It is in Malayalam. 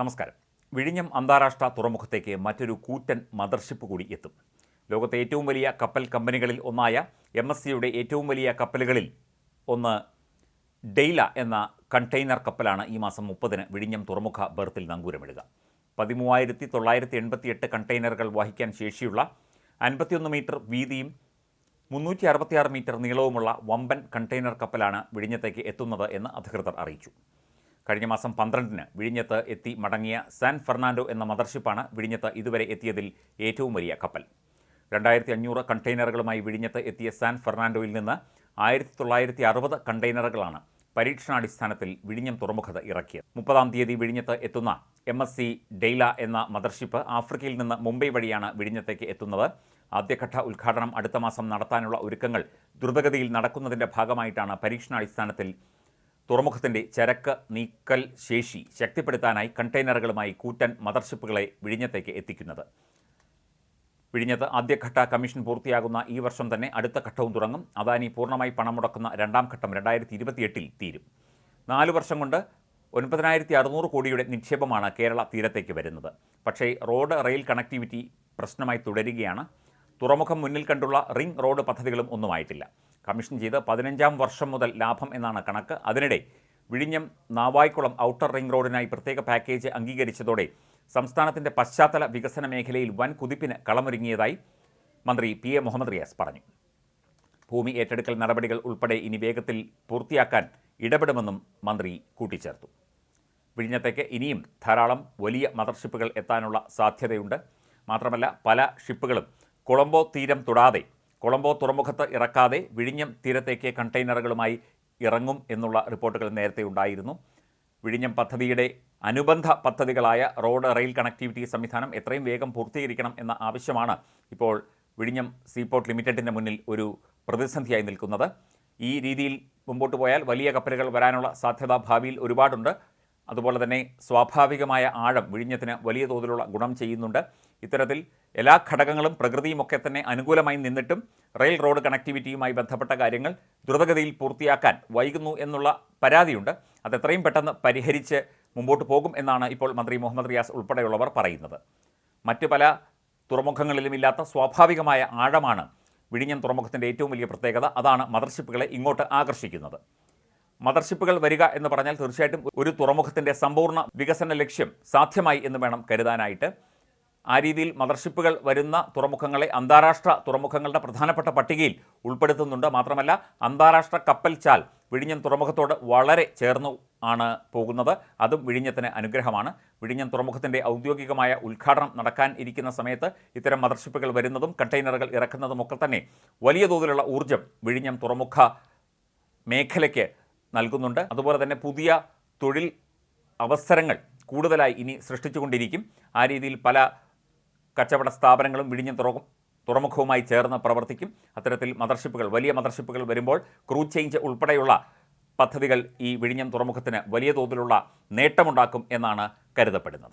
നമസ്കാരം. വിഴിഞ്ഞം അന്താരാഷ്ട്ര തുറമുഖത്തേക്ക് മറ്റൊരു കൂറ്റൻ മദർഷിപ്പ് കൂടി എത്തും. ലോകത്തെ ഏറ്റവും വലിയ കപ്പൽ കമ്പനികളിൽ ഒന്നായ എം എസ് സിയുടെ ഏറ്റവും വലിയ കപ്പലുകളിൽ ഒന്ന് ഡെയ്ല എന്ന കണ്ടെയ്നർ കപ്പലാണ് ഈ മാസം മുപ്പതിന് വിഴിഞ്ഞം തുറമുഖ ബർത്തിൽ നങ്കൂരമിടുക. പതിമൂവായിരത്തി തൊള്ളായിരത്തി എൺപത്തിയെട്ട് കണ്ടെയ്നറുകൾ വഹിക്കാൻ ശേഷിയുള്ള അൻപത്തിയൊന്ന് മീറ്റർ വീതിയും മുന്നൂറ്റി അറുപത്തിയാറ് മീറ്റർ നീളവുമുള്ള വമ്പൻ കണ്ടെയ്നർ കപ്പലാണ് വിഴിഞ്ഞത്തേക്ക് എത്തുന്നത് എന്ന് അധികൃതർ അറിയിച്ചു. കഴിഞ്ഞ മാസം പന്ത്രണ്ടിന് വിഴിഞ്ഞത്ത് എത്തി മടങ്ങിയ സാൻ ഫെർണാൻഡോ എന്ന മദർഷിപ്പാണ് വിഴിഞ്ഞത്ത് ഇതുവരെ എത്തിയതിൽ ഏറ്റവും വലിയ കപ്പൽ. രണ്ടായിരത്തി അഞ്ഞൂറ് കണ്ടെയ്നറുകളുമായി വിഴിഞ്ഞത്ത് എത്തിയ സാൻ ഫെർണാൻഡോയിൽ നിന്ന് ആയിരത്തി തൊള്ളായിരത്തി അറുപത് കണ്ടെയ്നറുകളാണ് പരീക്ഷണാടിസ്ഥാനത്തിൽ വിഴിഞ്ഞം തുറമുഖത്ത് ഇറക്കിയത്. മുപ്പതാം തീയതി വിഴിഞ്ഞത്ത് എത്തുന്ന എം എസ് സി ഡെയ്ല എന്ന മദർഷിപ്പ് ആഫ്രിക്കയിൽ നിന്ന് മുംബൈ വഴിയാണ് വിഴിഞ്ഞത്തേക്ക് എത്തുന്നത്. ആദ്യഘട്ട ഉദ്ഘാടനം അടുത്ത മാസം നടത്താനുള്ള ഒരുക്കങ്ങൾ ദ്രുതഗതിയിൽ നടക്കുന്നതിന്റെ ഭാഗമായിട്ടാണ് പരീക്ഷണാടിസ്ഥാനത്തിൽ തുറമുഖത്തിന്റെ ചരക്ക് നീക്കൽ ശേഷി ശക്തിപ്പെടുത്താനായി കണ്ടെയ്നറുകളുമായി കൂറ്റൻ മദർഷിപ്പുകളെ വിഴിഞ്ഞത്തേക്ക് എത്തിക്കുന്നത്. വിഴിഞ്ഞത്ത് ആദ്യഘട്ട കമ്മീഷൻ പൂർത്തിയാകുന്ന ഈ വർഷം തന്നെ അടുത്ത ഘട്ടവും തുടങ്ങും. അദാനി പൂർണമായി പണം മുടക്കുന്ന രണ്ടാം ഘട്ടം രണ്ടായിരത്തി ഇരുപത്തിയെട്ടിൽ തീരും. നാല് വർഷം കൊണ്ട് ഒൻപതിനായിരത്തി അറുന്നൂറ് കോടിയുടെ നിക്ഷേപമാണ് കേരള തീരത്തേക്ക് വരുന്നത്. പക്ഷേ റോഡ് റെയിൽ കണക്ടിവിറ്റി പ്രശ്നമായി തുടരുകയാണ്. തുറമുഖം മുന്നിൽ കണ്ടുള്ള റിംഗ് റോഡ് പദ്ധതികളും ഒന്നുമായിട്ടില്ല. കമ്മീഷൻ ചെയ്ത് പതിനഞ്ചാം വർഷം മുതൽ ലാഭം എന്നാണ് കണക്ക്. അതിനിടെ വിഴിഞ്ഞം നാവായിക്കുളം ഔട്ടർ റിംഗ് റോഡിനായി പ്രത്യേക പാക്കേജ് അംഗീകരിച്ചതോടെ സംസ്ഥാനത്തിന്റെ പശ്ചാത്തല വികസന മേഖലയിൽ വൻ കുതിപ്പിന് കളമൊരുങ്ങിയതായി മന്ത്രി പി എ മുഹമ്മദ് റിയാസ് പറഞ്ഞു. ഭൂമി ഏറ്റെടുക്കൽ നടപടികൾ ഉൾപ്പെടെ ഇനി വേഗത്തിൽ പൂർത്തിയാക്കാൻ ഇടപെടുമെന്നും മന്ത്രി കൂട്ടിച്ചേർത്തു. വിഴിഞ്ഞത്തേക്ക് ഇനിയും ധാരാളം വലിയ മദർഷിപ്പുകൾ എത്താനുള്ള സാധ്യതയുണ്ട്. മാത്രമല്ല പല ഷിപ്പുകളും കൊളംബോ തീരം തൊടാതെ കൊളംബോ തുറമുഖത്ത് ഇറക്കാതെ വിഴിഞ്ഞം തീരത്തേക്ക് കണ്ടെയ്നറുകളുമായി ഇറങ്ങും എന്നുള്ള റിപ്പോർട്ടുകൾ നേരത്തെ ഉണ്ടായിരുന്നു. വിഴിഞ്ഞം പദ്ധതിയുടെ അനുബന്ധ പദ്ധതികളായ റോഡ് റെയിൽ കണക്ടിവിറ്റി സംവിധാനം എത്രയും വേഗം പൂർത്തീകരിക്കണം എന്ന ആവശ്യമാണ് ഇപ്പോൾ വിഴിഞ്ഞം സീപോർട്ട് ലിമിറ്റഡിന്റെ മുന്നിൽ ഒരു പ്രതിസന്ധിയായി നിൽക്കുന്നത്. ഈ രീതിയിൽ മുമ്പോട്ട് പോയാൽ വലിയ കപ്പലുകൾ വരാനുള്ള സാധ്യത ഭാവിയിൽ ഒരുപാടുണ്ട്. അതുപോലെ തന്നെ സ്വാഭാവികമായ ആഴം വിഴിഞ്ഞത്തിന് വലിയ തോതിലുള്ള ഗുണം ചെയ്യുന്നുണ്ട്. ഇത്തരത്തിൽ എല്ലാ ഘടകങ്ങളും പ്രകൃതിയുമൊക്കെ തന്നെ അനുകൂലമായി നിന്നിട്ടും റെയിൽ റോഡ് കണക്ടിവിറ്റിയുമായി ബന്ധപ്പെട്ട കാര്യങ്ങൾ ദ്രുതഗതിയിൽ പൂർത്തിയാക്കാൻ വൈകുന്നു എന്നുള്ള പരാതിയുണ്ട്. അത് എത്രയും പെട്ടെന്ന് പരിഹരിച്ച് മുമ്പോട്ട് പോകും എന്നാണ് ഇപ്പോൾ മന്ത്രി മുഹമ്മദ് റിയാസ് ഉൾപ്പെടെയുള്ളവർ പറയുന്നത്. മറ്റ് പല തുറമുഖങ്ങളിലും ഇല്ലാത്ത സ്വാഭാവികമായ ആഴമാണ് വിഴിഞ്ഞം തുറമുഖത്തിന്റെ ഏറ്റവും വലിയ പ്രത്യേകത. അതാണ് മദർഷിപ്പുകളെ ഇങ്ങോട്ട് ആകർഷിക്കുന്നത്. മദർഷിപ്പുകൾ വരിക എന്ന് പറഞ്ഞാൽ തീർച്ചയായിട്ടും ഒരു തുറമുഖത്തിന്റെ സമ്പൂർണ വികസന ലക്ഷ്യം സാധ്യമായി എന്ന് വേണം കരുതാനായിട്ട്. ആ രീതിയിൽ മദർഷിപ്പുകൾ വരുന്ന തുറമുഖങ്ങളെ അന്താരാഷ്ട്ര തുറമുഖങ്ങളുടെ പ്രധാനപ്പെട്ട പട്ടികയിൽ ഉൾപ്പെടുത്തുന്നുണ്ട്. മാത്രമല്ല അന്താരാഷ്ട്ര കപ്പൽ ചാൽ വിഴിഞ്ഞം തുറമുഖത്തോട് വളരെ ചേർന്നു ആണ് പോകുന്നത്. അതും വിഴിഞ്ഞത്തിന് അനുഗ്രഹമാണ്. വിഴിഞ്ഞം തുറമുഖത്തിന്റെ ഔദ്യോഗികമായ ഉദ്ഘാടനം നടക്കാൻ ഇരിക്കുന്ന സമയത്ത് ഇത്തരം മദർഷിപ്പുകൾ വരുന്നതും കണ്ടെയ്നറുകൾ ഇറക്കുന്നതുമൊക്കെ തന്നെ വലിയ തോതിലുള്ള ഊർജം വിഴിഞ്ഞം തുറമുഖ മേഖലയ്ക്ക് നൽകുന്നുണ്ട്. അതുപോലെ തന്നെ പുതിയ തൊഴിൽ അവസരങ്ങൾ കൂടുതലായി ഇനി സൃഷ്ടിച്ചുകൊണ്ടിരിക്കും. ആ രീതിയിൽ പല കച്ചവട സ്ഥാപനങ്ങളും വിഴിഞ്ഞം തുറക്കും തുറമുഖവുമായി ചേർന്ന് പ്രവർത്തിക്കും. അത്തരത്തിൽ മദർഷിപ്പുകൾ വലിയ മദർഷിപ്പുകൾ വരുമ്പോൾ ക്രൂ ചേഞ്ച് ഉൾപ്പെടെയുള്ള പദ്ധതികൾ ഈ വിഴിഞ്ഞം തുറമുഖത്തിന് വലിയ തോതിലുള്ള നേട്ടമുണ്ടാക്കും എന്നാണ് കരുതപ്പെടുന്നത്.